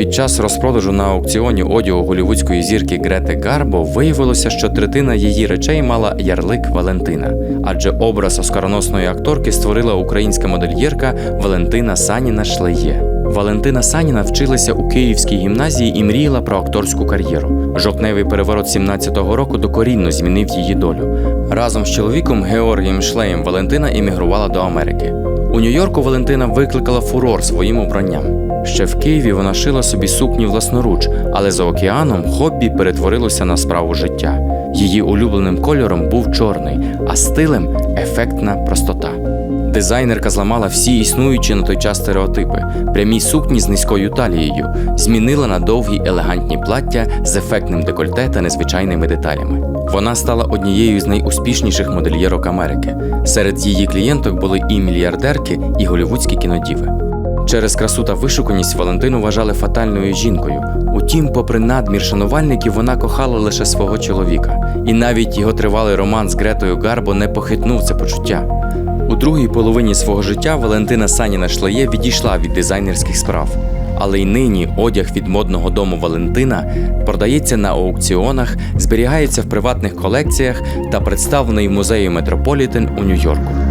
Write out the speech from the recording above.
Під час розпродажу на аукціоні одягу голівудської зірки Грети Гарбо виявилося, що третина її речей мала ярлик Валентина, адже образ оскароносної акторки створила українська модельєрка Валентина Саніна Шлеє. Валентина Саніна вчилася у Київській гімназії і мріяла про акторську кар'єру. Жовтневий переворот 17-го року докорінно змінив її долю. Разом з чоловіком Георгієм Шлеєм Валентина іммігрувала до Америки. У Нью-Йорку Валентина викликала фурор своїм обранням. Ще в Києві вона шила собі сукні власноруч, але за океаном хобі перетворилося на справу життя. Її улюбленим кольором був чорний, а стилем ефектна простота. Дизайнерка зламала всі існуючі на той час стереотипи, прямі сукні з низькою талією, змінила на довгі елегантні плаття з ефектним декольте та незвичайними деталями. Вона стала однією з найуспішніших модельєрок Америки. Серед її клієнток були і мільярдерки, і голівудські кінодіви. Через красу та вишуканість Валентину вважали фатальною жінкою. Утім, попри надмір шанувальників, вона кохала лише свого чоловіка, і навіть його тривалий роман з Гретою Гарбо не похитнув це почуття. У другій половині свого життя Валентина Саніна шлоє відійшла від дизайнерських справ. Але й нині одяг від модного дому Валентина продається на аукціонах, зберігається в приватних колекціях та представлений в музеї Метрополітен у Нью-Йорку.